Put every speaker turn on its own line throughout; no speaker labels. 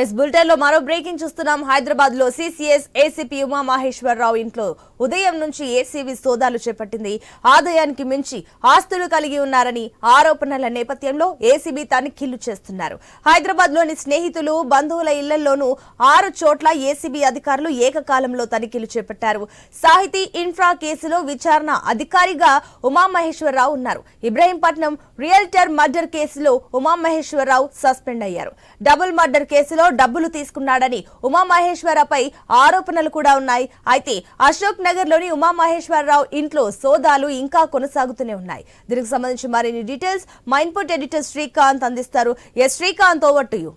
Yes బులెటిన్లో మరో breaking చూస్తున్నాం. హైదరాబాద్లో సిసిఎస్ ఏసీపీ ఉమా మహేశ్వరరావు ఇంట్లో ఉదయం నుంచి ఏసీబీ సోదాలు చేపట్టింది. ఆదాయానికి మించి ఆస్తులు కలిగి ఉన్నారని ఆరోపణల నేపథ్యంలో ఏసీబీ తనిఖీలు చేస్తున్నారు. హైదరాబాద్లోని స్నేహితులు బంధువుల ఇళ్ళలోనూ ఆరు చోట్ల ఏసీబీ అధికారులు ఏకకాలంలో తనిఖీలు చేపట్టారు. సాహితీ ఇన్ఫ్రా కేసులో విచారణ అధికారిగా ఉమామహేశ్వరరావు ఉన్నారు. ఇబ్రహీంపట్నం రియల్టర్ మర్డర్ కేసులో ఉమామహేశ్వరరావు సస్పెండ్ అయ్యారు. డబుల్ మర్డర్ కేసులో పేరుతో డబ్బులు తీసుకున్నాడని ఉమామహేశ్వరపై ఆరోపణలు కూడా ఉన్నాయి. అయితే అశోక్ నగర్లోని ఉమామహేశ్వరరావు ఇంట్లో సోదాలు ఇంకా కొనసాగుతూనే ఉన్నాయి. దీనికి సంబంధించి మరిన్ని డీటెయిల్స్ మా ఇన్పుట్ ఎడిటర్ శ్రీకాంత్ అందిస్తారు. Yes Srikanth over to you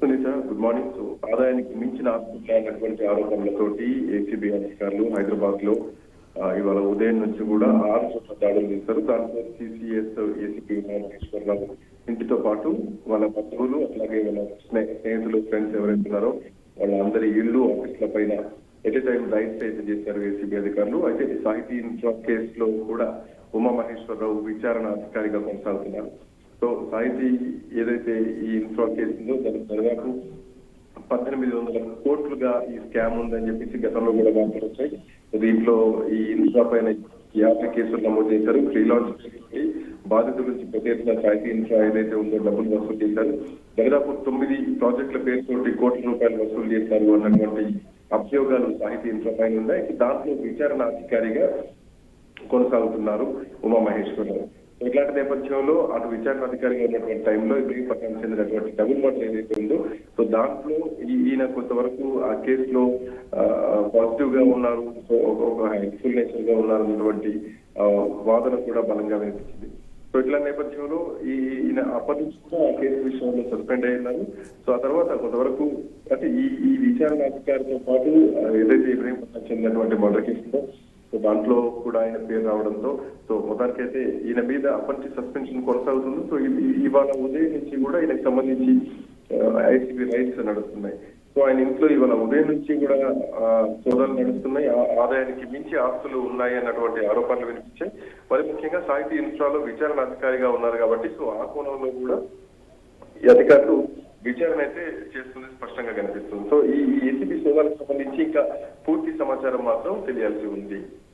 Sunitha good morning. So ఆదాయానికి మించిన ఆస్తున్నటువంటి ఆరోపణలతోటి ఏసీబీ అధికారులు హైదరాబాద్లో ఇవాళ ఉదయం నుంచి కూడా ఆరు చోట్ల దాడులు చేస్తారు దాంతో సిసిఎస్ ఏసీపీ ఉమామహేశ్వరరావు ఇంటితో పాటు వాళ్ళ బంధువులు అట్లాగే వాళ్ళ స్నేహితులు ఫ్రెండ్స్ ఎవరైతే ఉన్నారో వాళ్ళందరి ఇళ్ళు ఆఫీసుల పైన ఎట్ ఎ టైం రైట్స్ అయితే చేశారు ఏసీబీ అధికారులు. అయితే సాహితీ ఇన్ఫ్రా కేసులో కూడా ఉమామహేశ్వరరావు విచారణ అధికారిగా కొనసాగుతున్నారు. సో సాహితీ ఏదైతే ఈ ఇన్ఫ్రా కేసు ఉందో దానికి దాదాపు పద్దెనిమిది వందల కోట్లుగా ఈ స్కామ్ ఉందని చెప్పేసి గతంలో కూడా వార్తలు వచ్చాయి. దీంట్లో ఈ ఇన్ఫ్రా పైన యాభై కేసులు నమోదు చేశారు. ఫ్రీలాన్స్ లాంచ్ బాధితుల నుంచి ప్రతి ఎత్తున సాహితీ ఇన్ఫ్రా ఏదైతే ఉందో డబ్బులు వసూలు చేశారు. దాదాపు తొమ్మిది ప్రాజెక్టుల పేరుతోటి కోట్ల రూపాయలు వసూలు చేశారు అన్నటువంటి అభియోగాలు సాహితీ ఇన్ఫ్రా పైన ఉన్నాయి. దాంట్లో విచారణ అధికారిగా కొనసాగుతున్నారు ఉమా మహేశ్వరరావు నేపథ్యంలో అటు విచారణ అధికారిగా ఉన్నటువంటి టైంలో ఇబ్రహీంపట్నం చెందినటువంటి డబుల్ మర్డర్ ఏదైతే ఉందో సో దాంట్లో ఈయన కొంతవరకు ఆ కేసులో పాజిటివ్గా ఉన్నారు సో ఒక- ఒక హెల్ప్ఫుల్ నేచర్గా ఉన్నారు అన్నటువంటి ఆ, వాదన కూడా బలంగా వినిపించింది. సో ఇట్లా నేపథ్యంలో ఈయన అప్పటి నుంచి కూడా ఆ కేసు విషయంలో సస్పెండ్ అయ్యారు సో ఆ తర్వాత కొంతవరకు అంటే ఈ ఈ విచారణ అధికారితో పాటు ఆ, ఏదైతే ఇబ్రహీంపట్నం చెందినటువంటి మర్డర్ కేసులో సో దాంట్లో కూడా ఆయన పేరు రావడంతో సో మొదటికైతే ఈయన మీద అప్పటి సస్పెన్షన్ కొనసాగుతుంది. సో ఇది ఇవాళ ఉదయం నుంచి కూడా ఈయనకు సంబంధించి ఐసీబీ రైట్స్ నడుస్తున్నాయి. సో ఆయన ఇంట్లో ఇవాళ ఉదయం నుంచి కూడా సోదాలు నడుస్తున్నాయి. ఆ- ఆదాయానికి మించి ఆస్తులు ఉన్నాయి అన్నటువంటి ఆరోపణలు వినిపించాయి. మరి ముఖ్యంగా సాహితీ ఇన్ఫ్రాలో విచారణ అధికారిగా ఉన్నారు కాబట్టి సో ఆ కోణంలో కూడా ఈ అధికారులు విచారణ అయితే చేస్తుంది స్పష్టంగా కనిపిస్తుంది. సో ఈ ఏసీబీ సోదాలకు సంబంధించి ఇంకా పూర్తి సమాచారం మాత్రం తెలియాల్సి ఉంది.